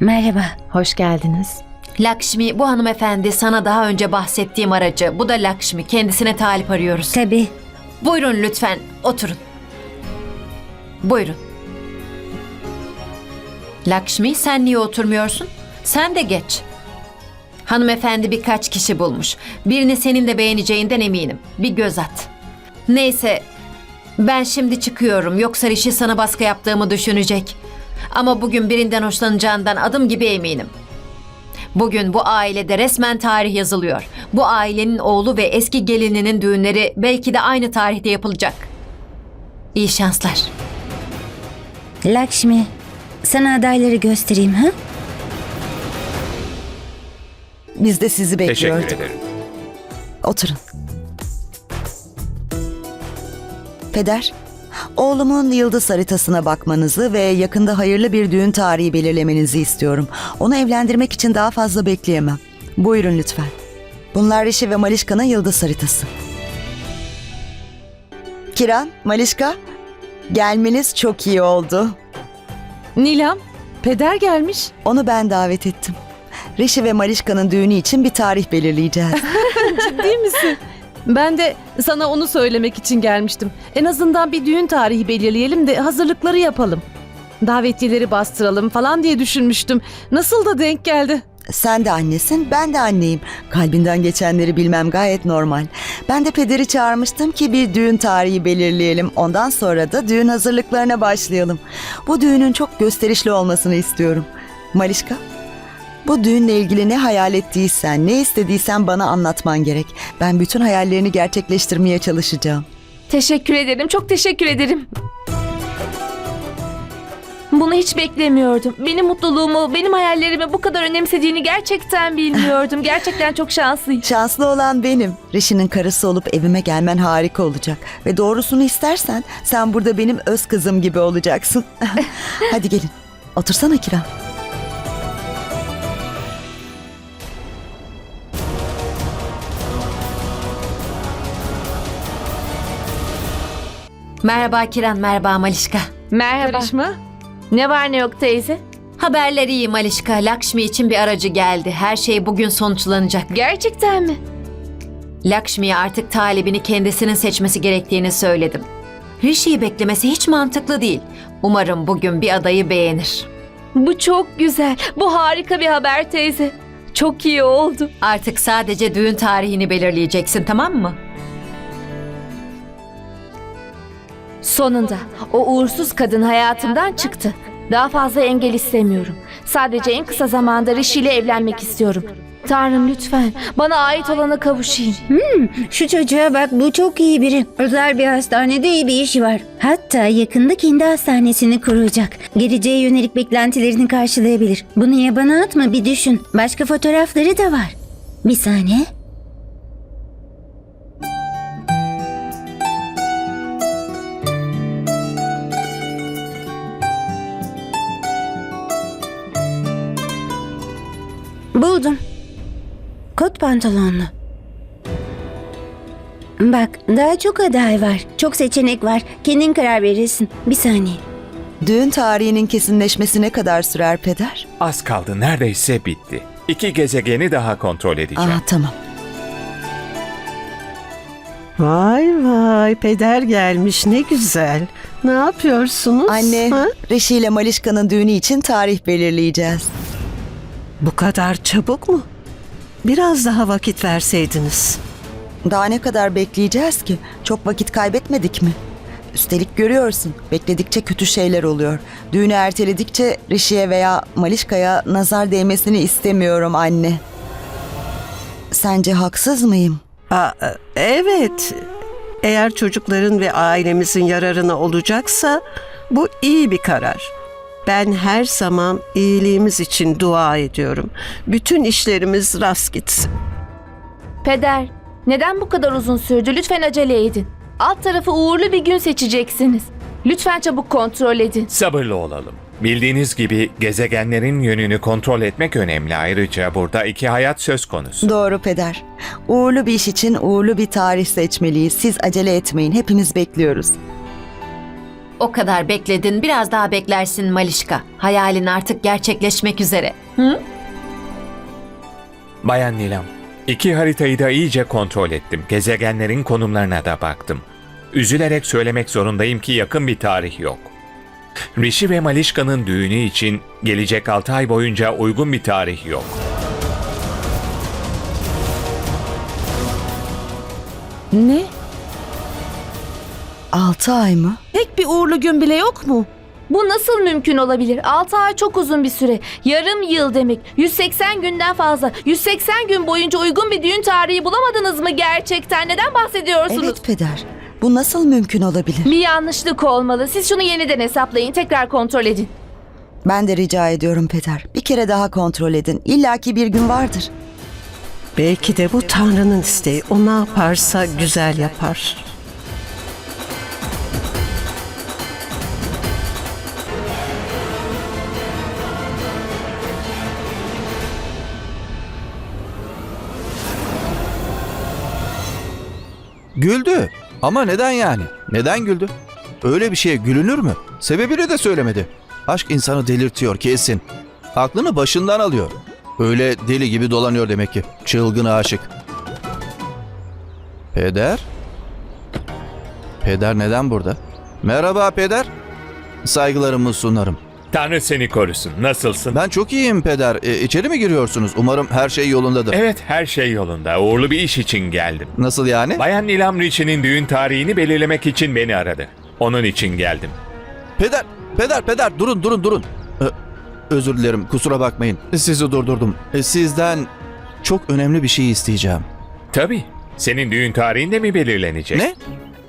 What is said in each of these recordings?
Merhaba. Hoş geldiniz. Lakşmi, bu hanımefendi sana daha önce bahsettiğim aracı. Bu da Lakşmi. Kendisine talip arıyoruz. Tabii. Buyurun lütfen, oturun. Buyurun. Lakşmi, sen niye oturmuyorsun? Sen de geç. Hanımefendi birkaç kişi bulmuş. Birini senin de beğeneceğinden eminim. Bir göz at. Neyse, ben şimdi çıkıyorum. Yoksa Rişi sana baskı yaptığımı düşünecek. Ama bugün birinden hoşlanacağından adım gibi eminim. Bugün bu ailede resmen tarih yazılıyor. Bu ailenin oğlu ve eski gelininin düğünleri belki de aynı tarihte yapılacak. İyi şanslar. Lakshmi, sana adayları göstereyim ha? Biz de sizi Teşekkür bekliyorduk. ederim. Oturun. Peder, oğlumun yıldız haritasına bakmanızı ve yakında hayırlı bir düğün tarihi belirlemenizi istiyorum. Onu evlendirmek için daha fazla bekleyemem. Buyurun lütfen. Bunlar Rişi ve Malişka'nın yıldız haritası. Kiran, Malişka, gelmeniz çok iyi oldu. Nilam, peder gelmiş. Onu ben davet ettim. Rişi ve Malişka'nın düğünü için bir tarih belirleyeceğiz. Ciddi misin? Ben de sana onu söylemek için gelmiştim. En azından bir düğün tarihi belirleyelim de hazırlıkları yapalım. Davetlileri bastıralım falan diye düşünmüştüm. Nasıl da denk geldi. Sen de annesin, ben de anneyim. Kalbinden geçenleri bilmem gayet normal. Ben de pederi çağırmıştım ki bir düğün tarihi belirleyelim. Ondan sonra da düğün hazırlıklarına başlayalım. Bu düğünün çok gösterişli olmasını istiyorum. Malişka, bu düğünle ilgili ne hayal ettiysen, ne istediysen bana anlatman gerek. Ben bütün hayallerini gerçekleştirmeye çalışacağım. Teşekkür ederim. Çok teşekkür ederim. Bunu hiç beklemiyordum. Benim mutluluğumu, benim hayallerimi bu kadar önemsediğini gerçekten bilmiyordum. Gerçekten çok şanslıyım. Şanslı olan benim. Rişi'nin karısı olup evime gelmen harika olacak. Ve doğrusunu istersen sen burada benim öz kızım gibi olacaksın. Hadi gelin. Otursana Kiran. Merhaba Kiran, merhaba Malişka. Merhaba. Karışma. Ne var ne yok teyze? Haberleri iyi Malişka. Lakşmi için bir aracı geldi. Her şey bugün sonuçlanacak. Gerçekten mi? Lakşmi'ye artık talibini kendisinin seçmesi gerektiğini söyledim. Rishi'yi beklemesi hiç mantıklı değil. Umarım bugün bir adayı beğenir. Bu çok güzel. Bu harika bir haber teyze. Çok iyi oldu. Artık sadece düğün tarihini belirleyeceksin tamam mı? Sonunda o uğursuz kadın hayatımdan çıktı. Daha fazla engel istemiyorum. Sadece en kısa zamanda Rishi ile evlenmek istiyorum. Tanrım lütfen bana ait olana kavuşayım. Şu çocuğa bak bu çok iyi biri. Özel bir hastanede iyi bir işi var. Hatta yakında kendi hastanesini kuracak. Geleceğe yönelik beklentilerini karşılayabilir. Bunu yabana atma bir düşün. Başka fotoğrafları da var. Bir saniye. Kot pantolonlu. Bak daha çok aday var. Çok seçenek var. Kendin karar verirsin. Bir saniye. Düğün tarihinin kesinleşmesi ne kadar sürer peder? Az kaldı neredeyse bitti. İki gezegeni daha kontrol edeceğim. Aa tamam. Vay vay peder gelmiş ne güzel. Ne yapıyorsunuz? Anne, Ha? Reşi ile Malişka'nın düğünü için tarih belirleyeceğiz. Bu kadar çabuk mu? Biraz daha vakit verseydiniz. Daha ne kadar bekleyeceğiz ki? Çok vakit kaybetmedik mi? Üstelik görüyorsun, bekledikçe kötü şeyler oluyor. Düğünü erteledikçe Rişi'ye veya Malişka'ya nazar değmesini istemiyorum anne. Sence haksız mıyım? Aa, evet. Eğer çocukların ve ailemizin yararına olacaksa bu iyi bir karar. Ben her zaman iyiliğimiz için dua ediyorum. Bütün işlerimiz rast gitsin. Peder neden bu kadar uzun sürdü? Lütfen acele edin. Alt tarafı uğurlu bir gün seçeceksiniz. Lütfen çabuk kontrol edin. Sabırlı olalım. Bildiğiniz gibi gezegenlerin yönünü kontrol etmek önemli. Ayrıca burada iki hayat söz konusu. Doğru peder. Uğurlu bir iş için uğurlu bir tarih seçmeliyiz. Siz acele etmeyin, hepimiz bekliyoruz. O kadar bekledin. Biraz daha beklersin Malişka. Hayalin artık gerçekleşmek üzere. Hı? Bayan Nilam, iki haritayı da iyice kontrol ettim. Gezegenlerin konumlarına da baktım. Üzülerek söylemek zorundayım ki yakın bir tarih yok. Rishi ve Malişka'nın düğünü için gelecek 6 ay boyunca uygun bir tarih yok. Ne? Altı ay mı? Tek bir uğurlu gün bile yok mu? Bu nasıl mümkün olabilir? 6 ay çok uzun bir süre. Yarım yıl demek. 180 günden fazla. 180 gün boyunca uygun bir düğün tarihi bulamadınız mı gerçekten? Neden bahsediyorsunuz? Evet peder. Bu nasıl mümkün olabilir? Bir yanlışlık olmalı. Siz şunu yeniden hesaplayın. Tekrar kontrol edin. Ben de rica ediyorum peder. Bir kere daha kontrol edin. İlla ki bir gün vardır. Belki de bu Tanrı'nın isteği. O ne yaparsa güzel yapar. Güldü. Ama neden yani? Neden güldü? Öyle bir şeye gülünür mü? Sebebini de söylemedi. Aşk insanı delirtiyor kesin. Aklını başından alıyor. Öyle deli gibi dolanıyor demek ki. Çılgın aşık. Peder? Peder neden burada? Merhaba peder. Saygılarımı sunarım. Tanrı seni korusun. Nasılsın? Ben çok iyiyim peder. E, içeri mi giriyorsunuz? Umarım her şey yolundadır. Evet, her şey yolunda. Uğurlu bir iş için geldim. Nasıl yani? Bayan Nilam Rishi'nin düğün tarihini belirlemek için beni aradı. Onun için geldim. Peder, peder, peder durun durun durun. Ee, özür dilerim kusura bakmayın. Sizi durdurdum. Ee, sizden çok önemli bir şey isteyeceğim. Tabii. Senin düğün tarihin de mi belirlenecek? Ne?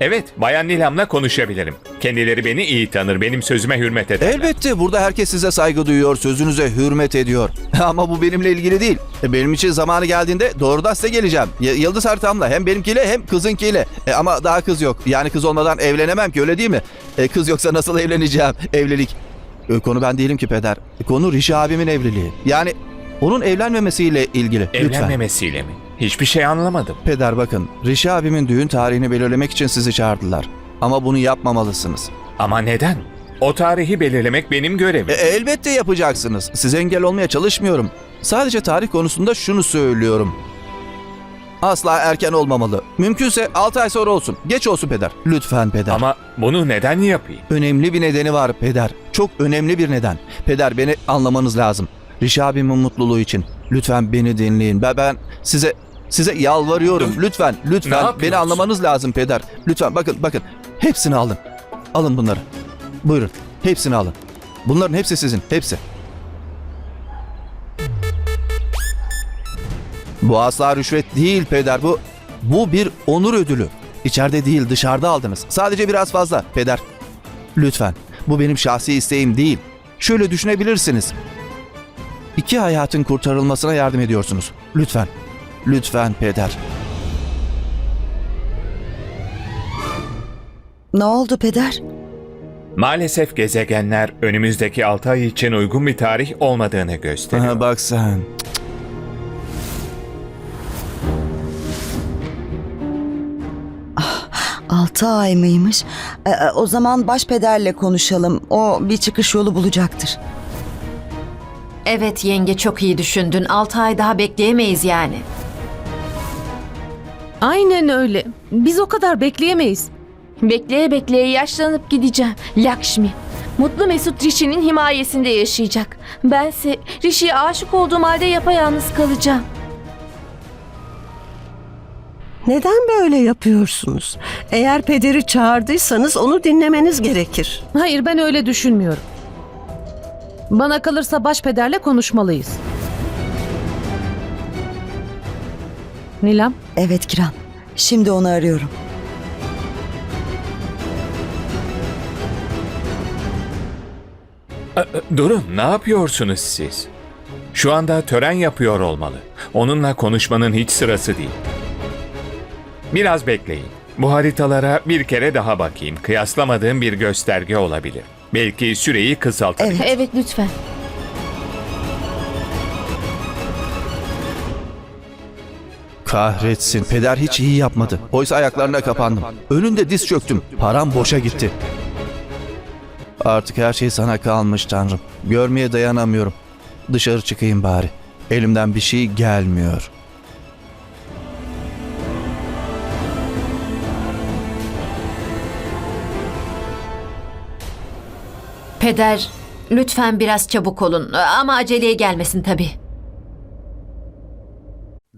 Evet, Bayan Nilam'la konuşabilirim. Kendileri beni iyi tanır, benim sözüme hürmet ederler. Elbette burada herkes size saygı duyuyor, sözünüze hürmet ediyor. Ama bu benimle ilgili değil. E, Benim için zamanı geldiğinde doğrudan size geleceğim. Y- Yıldız haritamla hem benimkiyle hem kızınkiyle. E, ama daha kız yok. Yani kız olmadan evlenemem ki öyle değil mi? E, kız yoksa nasıl evleneceğim? Evlilik. E, konu ben değilim ki peder. E, konu Rişi abimin evliliği. Yani onun evlenmemesiyle ilgili. Lütfen. Evlenmemesiyle mi? Hiçbir şey anlamadım. Peder bakın, Rişi abimin düğün tarihini belirlemek için sizi çağırdılar. Ama bunu yapmamalısınız. Ama neden? O tarihi belirlemek benim görevim. E, elbette yapacaksınız. Size engel olmaya çalışmıyorum. Sadece tarih konusunda şunu söylüyorum. Asla erken olmamalı. Mümkünse 6 ay sonra olsun. Geç olsun peder. Lütfen peder. Ama bunu neden yapayım? Önemli bir nedeni var peder. Çok önemli bir neden. Peder beni anlamanız lazım. Rişi abimin mutluluğu için. Lütfen beni dinleyin. Ben, ben size size yalvarıyorum. Lütfen, lütfen beni anlamanız lazım peder. Lütfen bakın bakın. Hepsini alın. Alın bunları. Buyurun. Hepsini alın. Bunların hepsi sizin. Hepsi. Bu asla rüşvet değil peder. Bu bu bir onur ödülü. İçeride değil dışarıda aldınız. Sadece biraz fazla peder. Lütfen. Bu benim şahsi isteğim değil. Şöyle düşünebilirsiniz. İki hayatın kurtarılmasına yardım ediyorsunuz. Lütfen. Lütfen peder. Ne oldu peder? Maalesef gezegenler önümüzdeki 6 ay için uygun bir tarih olmadığını gösteriyor. Aha, bak sen. Altı ay mıymış? Ee, o zaman başpederle konuşalım. O bir çıkış yolu bulacaktır. Evet yenge çok iyi düşündün. 6 ay daha bekleyemeyiz yani. Aynen öyle. Biz o kadar bekleyemeyiz. Bekleye bekleye yaşlanıp gideceğim. Lakshmi. Mutlu Mesut Rishi'nin himayesinde yaşayacak. Bense Rishi'ye aşık olduğum halde yapayalnız kalacağım. Neden böyle yapıyorsunuz? Eğer pederi çağırdıysanız onu dinlemeniz gerekir. Hayır ben öyle düşünmüyorum. Bana kalırsa başpederle konuşmalıyız. Nilam, Evet Kiran. Şimdi onu arıyorum. Durun, ne yapıyorsunuz siz? Şu anda tören yapıyor olmalı. Onunla konuşmanın hiç sırası değil. Biraz bekleyin. Bu haritalara bir kere daha bakayım. Kıyaslamadığım bir gösterge olabilir. Belki süreyi kısaltabilir. Evet. Evet lütfen. Kahretsin. Peder hiç iyi yapmadı. Oysa ayaklarına kapandım. Önünde diz çöktüm. Param boşa gitti. Artık her şey sana kalmış Tanrım. Görmeye dayanamıyorum. Dışarı çıkayım bari. Elimden bir şey gelmiyor. Peder, lütfen biraz çabuk olun ama aceleye gelmesin tabii.